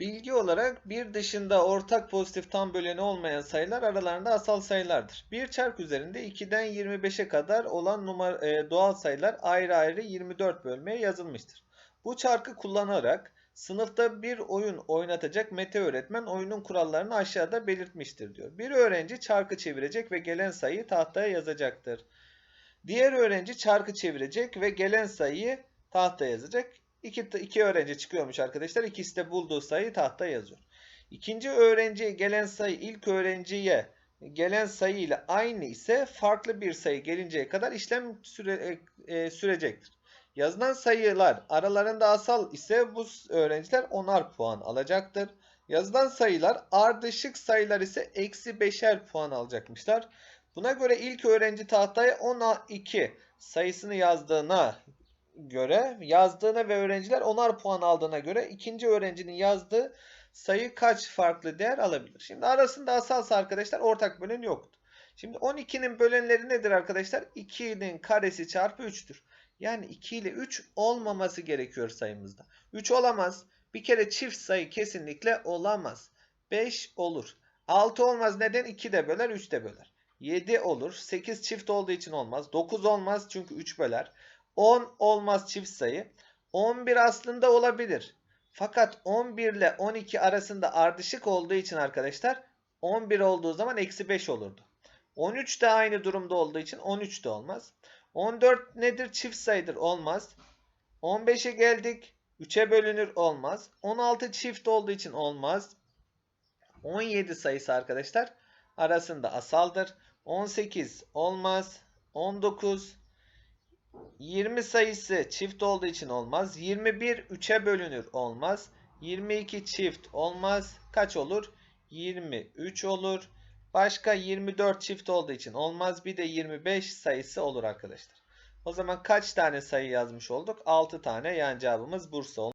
Bilgi olarak bir dışında ortak pozitif tam böleni olmayan sayılar aralarında asal sayılardır. Bir çark üzerinde 2'den 25'e kadar olan numara, e, doğal sayılar ayrı ayrı 24 bölmeye yazılmıştır. Bu çarkı kullanarak sınıfta bir oyun oynatacak Mete öğretmen oyunun kurallarını aşağıda belirtmiştir diyor. Bir öğrenci çarkı çevirecek ve gelen sayıyı tahtaya yazacaktır. Diğer öğrenci çarkı çevirecek ve gelen sayıyı tahtaya yazacak. İki, iki öğrenci çıkıyormuş arkadaşlar. İkisi de bulduğu sayıyı tahtaya yazıyor. İkinci öğrenciye gelen sayı ilk öğrenciye gelen sayı ile aynı ise farklı bir sayı gelinceye kadar işlem süre, e, sürecektir. Yazılan sayılar aralarında asal ise bu öğrenciler onar puan alacaktır. Yazılan sayılar ardışık sayılar ise eksi beşer puan alacakmışlar. Buna göre ilk öğrenci tahtaya 12 sayısını yazdığına göre yazdığına ve öğrenciler onar puan aldığına göre ikinci öğrencinin yazdığı sayı kaç farklı değer alabilir? Şimdi arasında asalsa arkadaşlar ortak bölen yoktu. Şimdi 12'nin bölenleri nedir arkadaşlar? 2'nin karesi çarpı 3'tür. Yani 2 ile 3 olmaması gerekiyor sayımızda. 3 olamaz. Bir kere çift sayı kesinlikle olamaz. 5 olur. 6 olmaz. Neden? 2 de böler, 3 de böler. 7 olur. 8 çift olduğu için olmaz. 9 olmaz çünkü 3 böler. 10 olmaz çift sayı. 11 aslında olabilir. Fakat 11 ile 12 arasında ardışık olduğu için arkadaşlar 11 olduğu zaman eksi 5 olurdu. 13 de aynı durumda olduğu için 13 de olmaz. 14 nedir? Çift sayıdır. Olmaz. 15'e geldik. 3'e bölünür. Olmaz. 16 çift olduğu için olmaz. 17 sayısı arkadaşlar arasında asaldır. 18 olmaz. 19 20 sayısı çift olduğu için olmaz. 21 3'e bölünür olmaz. 22 çift olmaz. Kaç olur? 23 olur. Başka 24 çift olduğu için olmaz. Bir de 25 sayısı olur arkadaşlar. O zaman kaç tane sayı yazmış olduk? 6 tane. Yani cevabımız Bursa oldu.